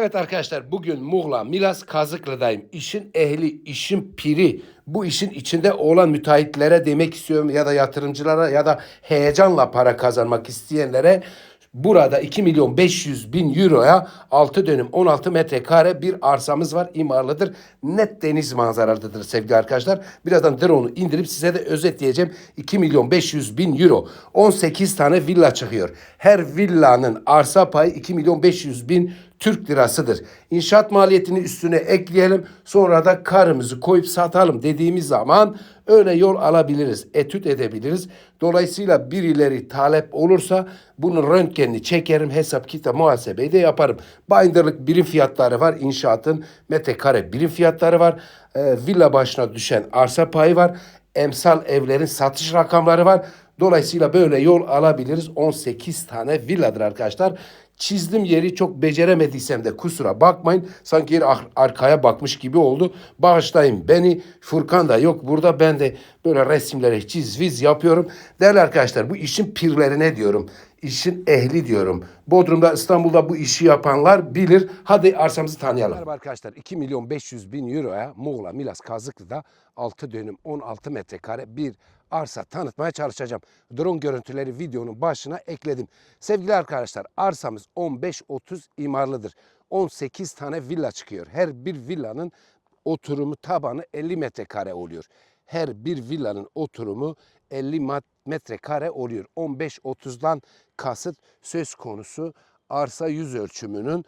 Evet arkadaşlar bugün Muğla, Milas, Kazıklı'dayım. İşin ehli, işin piri, bu işin içinde olan müteahhitlere demek istiyorum ya da yatırımcılara ya da heyecanla para kazanmak isteyenlere burada 2 milyon 500 bin euroya 6 dönüm 16 metrekare bir arsamız var. imarlıdır. Net deniz manzaralıdır sevgili arkadaşlar. Birazdan drone'u indirip size de özetleyeceğim. 2 milyon 500 bin euro. 18 tane villa çıkıyor. Her villanın arsa payı 2 milyon 500 bin Türk lirasıdır. İnşaat maliyetini üstüne ekleyelim. Sonra da karımızı koyup satalım dediğimiz zaman öyle yol alabiliriz. Etüt edebiliriz. Dolayısıyla birileri talep olursa bunun röntgenini çekerim. Hesap kitap muhasebeyi de yaparım. Bayındırlık birim fiyatları var. İnşaatın metrekare birim fiyatları var. Ee, villa başına düşen arsa payı var. Emsal evlerin satış rakamları var. Dolayısıyla böyle yol alabiliriz. 18 tane villadır arkadaşlar. Çizdim yeri çok beceremediysem de kusura bakmayın. Sanki yeri ar- arkaya bakmış gibi oldu. Bağışlayın beni. Furkan da yok burada. Ben de böyle resimleri çiz viz yapıyorum. Değerli arkadaşlar bu işin pirlerine diyorum. İşin ehli diyorum. Bodrum'da İstanbul'da bu işi yapanlar bilir. Hadi arsamızı tanıyalım. Merhaba arkadaşlar 2 milyon 500 bin euroya Muğla, Milas, Kazıklı'da 6 dönüm 16 metrekare bir arsa tanıtmaya çalışacağım. Drone görüntüleri videonun başına ekledim. Sevgili arkadaşlar arsamız 15-30 imarlıdır. 18 tane villa çıkıyor. Her bir villanın oturumu tabanı 50 metrekare oluyor. Her bir villanın oturumu 50 mat- metrekare oluyor. 15-30'dan kasıt söz konusu arsa yüz ölçümünün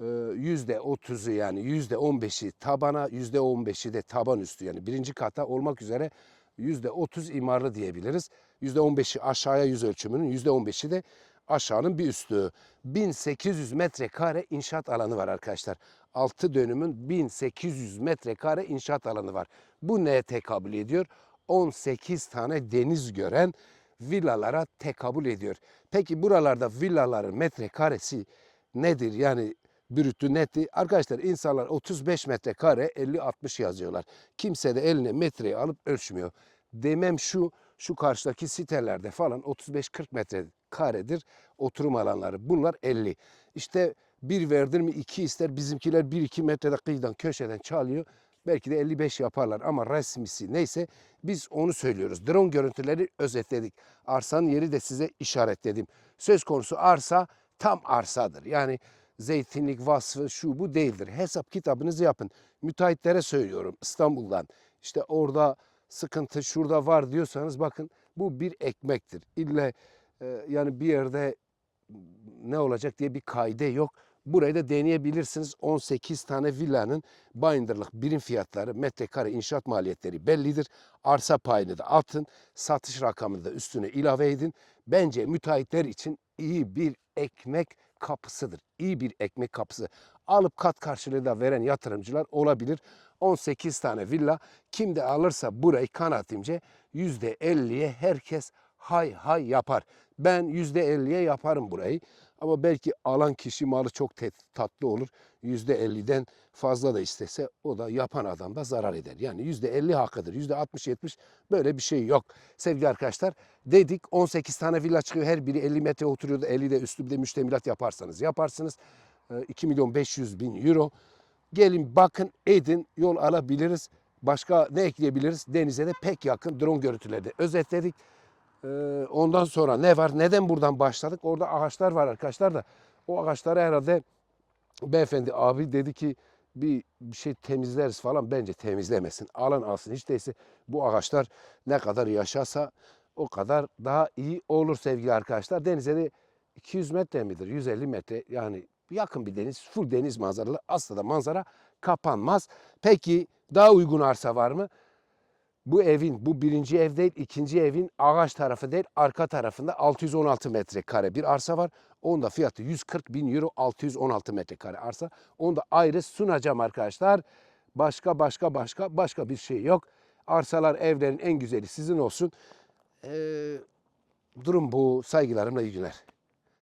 e, yüzde otuzu yani yüzde on beşi tabana yüzde on beşi de taban üstü yani birinci kata olmak üzere yüzde otuz imarlı diyebiliriz. Yüzde on beşi aşağıya yüz ölçümünün yüzde on beşi de aşağının bir üstü. 1800 metrekare inşaat alanı var arkadaşlar. 6 dönümün 1800 metrekare inşaat alanı var. Bu neye tekabül ediyor? 18 tane deniz gören villalara tekabül ediyor. Peki buralarda villaların metrekaresi nedir? Yani brütü neti. Arkadaşlar insanlar 35 metrekare 50-60 yazıyorlar. Kimse de eline metreyi alıp ölçmüyor. Demem şu, şu karşıdaki sitelerde falan 35-40 metrekaredir oturum alanları. Bunlar 50. İşte bir verdir mi iki ister. Bizimkiler 1-2 metrede kıyıdan köşeden çalıyor. Belki de 55 yaparlar ama resmisi neyse biz onu söylüyoruz. Drone görüntüleri özetledik. Arsanın yeri de size işaretledim. Söz konusu arsa tam arsadır. Yani zeytinlik vasfı şu bu değildir. Hesap kitabınızı yapın. Müteahhitlere söylüyorum İstanbul'dan. İşte orada sıkıntı şurada var diyorsanız bakın bu bir ekmektir. İlle e, yani bir yerde ne olacak diye bir kaide yok. Burayı da deneyebilirsiniz. 18 tane villanın bayındırlık birim fiyatları, metrekare inşaat maliyetleri bellidir. Arsa payını da atın, satış rakamını da üstüne ilave edin. Bence müteahhitler için iyi bir ekmek kapısıdır. İyi bir ekmek kapısı. Alıp kat karşılığı da veren yatırımcılar olabilir. 18 tane villa kim de alırsa burayı kanaatimce %50'ye herkes hay hay yapar. Ben %50'ye yaparım burayı. Ama belki alan kişi malı çok tatlı olur. %50'den fazla da istese o da yapan adam da zarar eder. Yani %50 hakkıdır. %60-70 böyle bir şey yok. Sevgili arkadaşlar dedik 18 tane villa çıkıyor. Her biri 50 metre oturuyordu. 50 de üstü bir de müştemilat yaparsanız yaparsınız. Ee, 2 milyon 500 bin euro. Gelin bakın edin yol alabiliriz. Başka ne ekleyebiliriz? Denize de pek yakın drone görüntüleri özetledik. Ee, ondan sonra ne var? Neden buradan başladık? Orada ağaçlar var arkadaşlar da. O ağaçları herhalde beyefendi abi dedi ki bir, bir şey temizleriz falan. Bence temizlemesin. Alan alsın. Hiç değilse bu ağaçlar ne kadar yaşasa o kadar daha iyi olur sevgili arkadaşlar. Denize de 200 metre midir? 150 metre yani yakın bir deniz. Full deniz manzaralı. Aslında manzara kapanmaz. Peki daha uygun arsa var mı? Bu evin, bu birinci ev değil, ikinci evin ağaç tarafı değil, arka tarafında 616 metrekare bir arsa var. Onun da fiyatı 140 bin euro, 616 metrekare arsa. Onu da ayrı sunacağım arkadaşlar. Başka, başka, başka, başka bir şey yok. Arsalar, evlerin en güzeli sizin olsun. Ee, durum bu. Saygılarımla iyi günler.